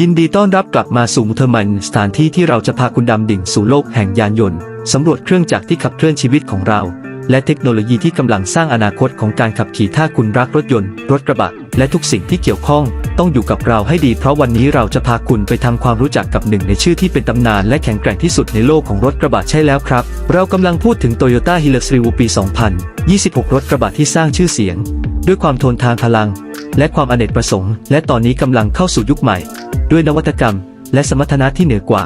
ยินดีต้อนรับกลับมาสู่มุทมันสถานที่ที่เราจะพาคุณดำดิ่งสู่โลกแห่งยานยนต์สำรวจเครื่องจักรที่ขับเคลื่อนชีวิตของเรา และเทคโนโลยีที่กำลังสร้างอนาคตของการขับขี่ถ้าคุณรักรถยนต์ รถกระบะ และทุกสิ่งที่เกี่ยวข้อง ต้องอยู่กับเราให้ดีเพราะวันนี้เราจะพาคุณไปทำความรู้จักกับหนึ่งในชื่อที่เป็นตำนานและแข็งแกร่งที่สุดในโลกของรถกระบะใช่แล้วครับ เรากำลังพูดถึง Toyota Hilux Revo ปี 2026 รถกระบะที่สร้างชื่อเสียง ด้วยความทนทานพลัง และความอเนกประสงค์ และตอนนี้กำลังเข้าสู่ยุคใหม่ ด้วยนวัตกรรม และสมรรถนะที่เหนือกว่า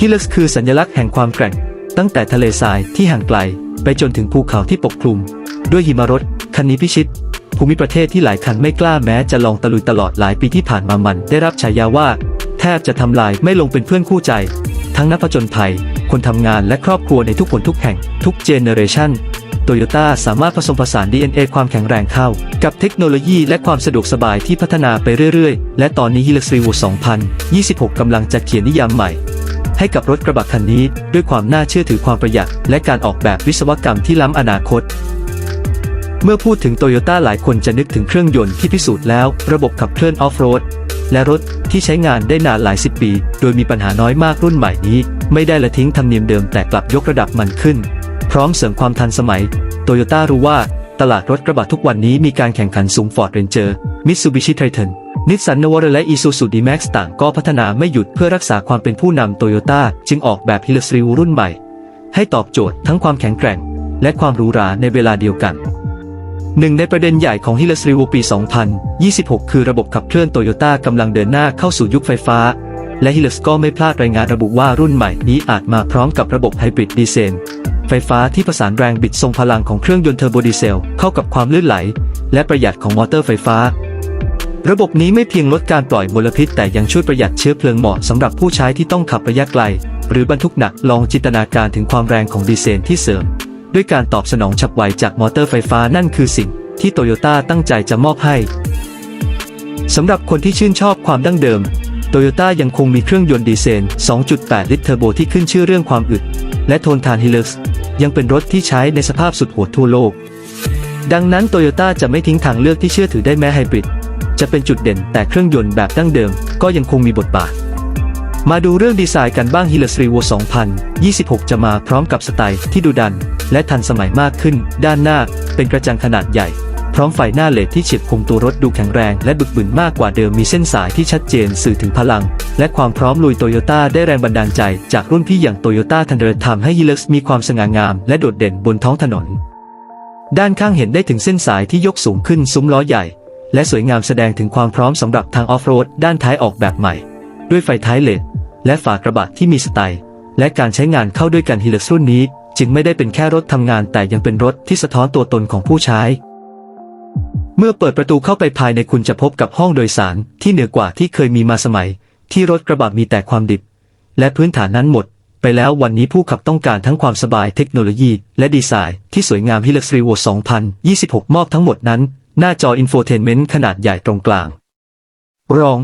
ฮิล x คือสัญลักษณ์แห่งความแกร่ง ตั้งแต่ทะเลทรายที่ห่างไกล ไปจนถึงภูเขาที่ปกคลุม ด้วยหิมะรถคันนี้พิชิต ภูมิประเทศที่หลายคันไม่กล้าแม้จะลองตะลุยตลอดหลายปีที่ผ่านมามัน ได้รับฉายาว่า แทบจะทำลายไม่ลงเป็นเพื่อนคู่ใจ ทั้งนักผจญภัย คนทำงานและครอบครัวในทุกคนทุกแห่ง ทุกเจเนเรชัน โตโยต้าสามารถผสมผสาน DNA ความแข็งแรงเข้า กับเทคโนโลยีและความสะดวกสบายที่พัฒนาไปเรื่อยๆ และตอนนี้ Hilux Revo 2026 กำลังจะเขียนนิยามใหม่ ให้กับรถกระบะคันนี้ด้วยความน่าเชื่อถือความประหยัด และการออกแบบวิศวกรรมที่ล้ำอนาคตเมื่อพูดถึงโตโยต้าหลายคนจะนึกถึงเครื่องยนต์ที่พิสูจน์แล้ว ระบบขับเคลื่อนออฟโรด และรถที่ใช้งานได้นานหลายสิบปี โดยมีปัญหาน้อยมากรุ่นใหม่นี้ ไม่ได้ละทิ้งธรรมเนียมเดิมแต่กลับยกระดับมันขึ้น พร้อมเสริมความทันสมัย โตโยต้ารู้ว่าตลาดรถกระบะทุกวันนี้มีการแข่งขันสูง Ford Ranger Mitsubishi Triton นิสสันนวรและ Isuzu D-Max ต่างก็พัฒนาไม่หยุดเพื่อรักษาความเป็นผู้นำโตโยต้าจึงออกแบบ Hilux Revo รุ่นใหม่ ให้ตอบโจทย์ทั้งความแข็งแกร่ง และความหรูหราในเวลาเดียวกันหนึ่งในประเด็นใหญ่ของ Hilux Revo ปี 2026 คือระบบขับเคลื่อนโตโยต้ากำลังเดินหน้าเข้าสู่ยุคไฟฟ้า และ Hilux ก็ไม่พลาดรายงานระบุว่ารุ่นใหม่นี้อาจมาพร้อมกับระบบไฮบริดดีเซล ไฟฟ้าที่ผสานแรงบิดทรงพลังของเครื่องยนต์เทอร์โบดีเซลเข้ากับความลื่นไหล และประหยัดของมอเตอร์ไฟฟ้า ระบบนี้ไม่เพียงลดการปล่อยมลพิษ แต่ยังช่วยประหยัดเชื้อเพลิงเหมาะสำหรับผู้ใช้ที่ต้องขับระยะไกล หรือบรรทุกหนักลองจินตนาการถึงความแรงของดีเซลที่เสริม ด้วยการตอบสนองฉับไวจากมอเตอร์ไฟฟ้านั่นคือสิ่งที่โตโยต้าตั้งใจจะมอบให้สำหรับคนที่ชื่นชอบความดั้งเดิม โตโยต้ายังคงมีเครื่องยนต์ดีเซล 2.8 ลิตรเทอร์โบที่ขึ้นชื่อเรื่องความอึด และทนทานฮิล x ยังเป็นรถที่ใช้ในสภาพสุดโหดทั่วโลก ดังนั้นโตโยต้าจะไม่ทิ้งทางเลือกที่เชื่อถือได้แม้ไฮบริดจะเป็นจุดเด่นแต่เครื่องยนต์แบบดั้งเดิมก็ยังคงมีบทบาท มาดูเรื่องดีไซน์กันบ้าง Hilux Revo 2026 จะมาพร้อมกับสไตล์ที่ดุดัน และทันสมัยมากขึ้น ด้านหน้าเป็นกระจังขนาดใหญ่ พร้อมไฟหน้าเลดที่เฉียบคมตัวรถดูแข็งแรงและบึกบึนมากกว่าเดิมมีเส้นสายที่ชัดเจนสื่อถึงพลัง และความพร้อมลุยโตโยต้าได้แรงบันดาลใจจากรุ่นพี่อย่างโตโยต้าทันเดอร์ทำให้ Hilux มีความสง่างามและโดดเด่นบนท้องถนน ด้านข้างเห็นได้ถึงเส้นสายที่ยกสูงขึ้นซุ้มล้อใหญ่ และสวยงามแสดงถึงความพร้อมสำหรับทางออฟโรดด้านท้ายออกแบบใหม่ ด้วยไฟท้ายเลดและฝากระบะที่มีสไตล์ และการใช้งานเข้าด้วยกัน Hilux รุ่นนี้ จึงไม่ได้เป็นแค่รถทำงานแต่ยังเป็นรถที่สะท้อนตัวตนของผู้ใช้ เมื่อเปิดประตูเข้าไปภายในคุณจะพบกับห้องโดยสารที่เหนือกว่าที่เคยมีมาสมัย ที่รถกระบะมีแต่ความดิบ และพื้นฐานนั้นหมด ไปแล้ววันนี้ผู้ขับต้องการทั้งความสบายเทคโนโลยี และดีไซน์ที่สวยงาม Hilux Revo 2026 มอบทั้งหมดนั้น หน้าจออินโฟเทนเมนต์ขนาดใหญ่ตรงกลาง รอง